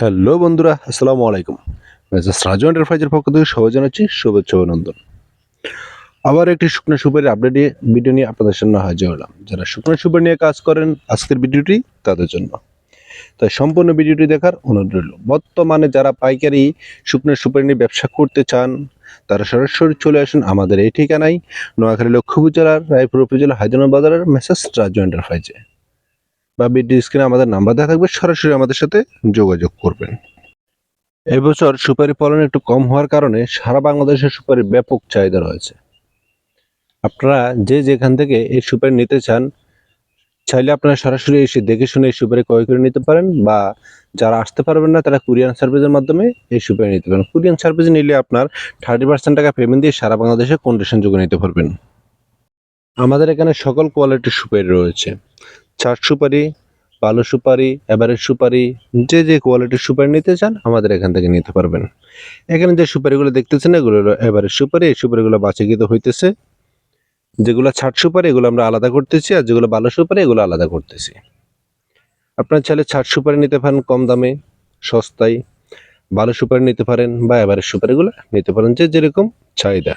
Hello বন্ধুরা, আসসালামু আলাইকুম। মেসেজ রাজু এন্টারপ্রাইজের পক্ষ থেকে সবাই জানাচ্ছি শুভেচ্ছা অভিনন্দন। আবার একটি শুকনো সুপারি আপডেট ভিডিও নিয়ে আপনাদের সামনে হাজির হলাম। যারা শুকনো সুপারি নিয়ে কাজ করেন, আজকের ভিডিওটি তাদের জন্য। তাই সম্পূর্ণ ভিডিওটি দেখার অনুরোধ রইল। বর্তমানে যারা পাইকারি শুকনো সুপারি নিয়ে ব্যবসা করতে চান, তারা সরাসরি চলে আসুন আমাদের এই ঠিকানায়, নোয়াখালী লক্ষ্মীপুর জেলার রায়পুর উপজেলা হায়দ্রাবাদ বাজারের মেসেজ রাজু এন্টারপ্রাইজে। বা ভিডিও স্ক্রিনে আমাদের নাম্বার দেওয়া থাকবে, সরাসরি আমাদের সাথে যোগাযোগ করবেন। এবছর সুপারি ফলন একটু কম হওয়ার কারণে সারা বাংলাদেশে সুপারির ব্যাপক চাহিদা রয়েছে। আপনারা যে যেখান থেকে এই সুপারি নিতে চান, চাইলে আপনারা সরাসরি এসে দেখে শুনে এই সুপারি ক্রয় করে নিতে পারেন বা যারা আসতে পারবেন না, তারা কুরিয়ান সার্ভিসের মাধ্যমে এই সুপারি নিতে পারেন। কুরিয়ান সার্ভিস নিলে আপনার থার্টি পার্সেন্ট টাকা পেমেন্ট দিয়ে সারা বাংলাদেশে কন্ডিশন যোগে নিতে পারবেন। আমাদের এখানে সকল কোয়ালিটির সুপারি রয়েছে। চাট সুপারি বালু সুপারি এভারেজ সুপারি, যে যে কোয়ালিটির সুপারি নিতে চান আমাদের এখান থেকে নিতে পারবেন। এখানে যে সুপারিগুলো দেখতেছেন, এগুলো হলো এভারেজ সুপারি। এই সুপারিগুলো বাছাকৃত হইতেছে। যেগুলো ছাট সুপারি, এগুলো আমরা আলাদা করতেছি আর যেগুলো বালু সুপারি, এগুলো আলাদা করতেছি। আপনার চাইলে ছাট সুপারি নিতে পারেন কম দামে, সস্তায়। বালু সুপারি নিতে পারেন বা এভারেজ সুপারিগুলো নিতে পারেন যে যেরকম চাহিদা।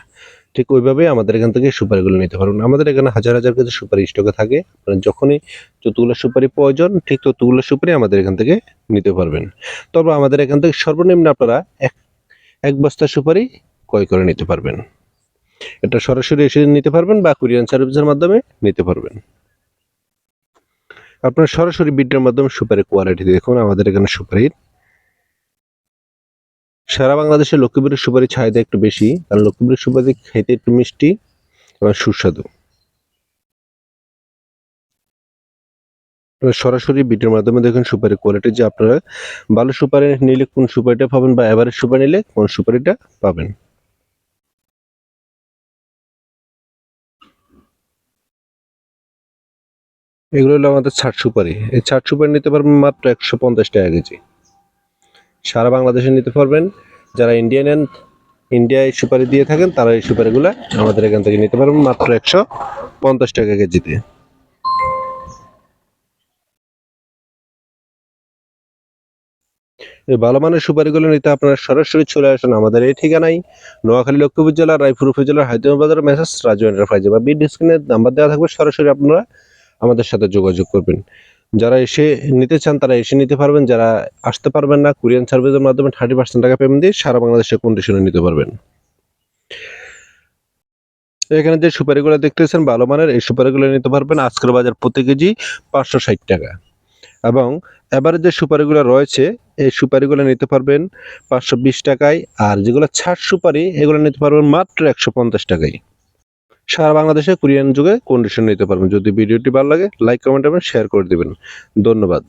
ঠিক ওইভাবেই আমাদের এখান থেকে সুপারিগুলো নিতে পারবেন। আমাদের এখানে হাজার হাজার কিছু সুপারি স্টকে থাকে। যখনই যতগুলো সুপারি প্রয়োজন ঠিক ততগুলো সুপারি আমাদের এখান থেকে নিতে পারবেন। তবে আমাদের এখান থেকে সর্বনিম্ন আপনারা এক এক বস্তা সুপারি ক্রয় করে নিতে পারবেন। এটা সরাসরি এসে নিতে পারবেন বা কুরিয়ান সার্ভিসের মাধ্যমে নিতে পারবেন। আপনার সরাসরি বিডের মাধ্যমে সুপারি কোয়ালিটি দেখুন, আমাদের এখানে সুপারির সারা বাংলাদেশে লক্ষ্মীপুরের সুপারি চাহিদা একটু বেশি, কারণ লক্ষ্মীপুরের সুপারি খেতে একটু মিষ্টি এবং সুস্বাদু। সরাসরি ভিডিওর মাধ্যমে দেখুন সুপারি কোয়ালিটি যে আপনারা ভালো সুপারি নিলে কোন সুপারিটা পাবেন বা এভারেজ সুপারি নিলে কোন সুপারিটা পাবেন। এগুলো হলো আমাদের ছাট সুপারি। এই ছাট সুপারি নিতে পারবেন মাত্র একশো পঞ্চাশ টাকা কেজি। সারা বাংলাদেশে নিতে পারবেন যারা ইন্ডিয়ান অ্যান্ড ইন্ডিয়ায় সুপারি দিয়ে থাকেন, তারা এই সুপারিগুলো আমাদের এখান থেকে নিতে পারবেন মাত্র একশো পঞ্চাশ টাকা কেজিতে ভালো মানের সুপারিগুলো নিতে আপনারা সরাসরি চলে আসেন আমাদের এই ঠিকানায়, নোয়াখালী লক্ষ্মীপুর জেলার রায়পুর উপজেলার হায়দ্রাবাদ বাজার মেসেজ রাজু এন্টারপ্রাইজে। বা বিড স্ক্রিনে নাম্বার দেওয়া থাকবে, সরাসরি আপনারা আমাদের সাথে যোগাযোগ করবেন। যারা এসে নিতে চান, তারা এসে নিতে পারবেন। যারা আসতে পারবেন না, কুরিয়ান সার্ভিসের মাধ্যমে থার্টি পার্সেন্ট টাকা পেমেন্ট দিয়ে সারা বাংলাদেশে কন্ডিশনে নিতে পারবেন। এখানে যে সুপারিগুলো দেখতেছেন, ভালো মানের, এই সুপারিগুলো নিতে পারবেন। আজকের বাজার প্রতি কেজি পাঁচশো ষাট টাকা। এবং এবারে যে সুপারিগুলো রয়েছে, এই সুপারিগুলো নিতে পারবেন পাঁচশো বিশ টাকায়। আর যেগুলো ছাড় সুপারি, এগুলো নিতে পারবেন মাত্র একশো পঞ্চাশ টাকায়। সারা বাংলাদেশে কোরিয়ান যুগে কন্ডিশন নিতে পারবেন। যদি ভিডিওটি ভালো লাগে লাইক কমেন্ট এবং শেয়ার করে দেবেন। ধন্যবাদ।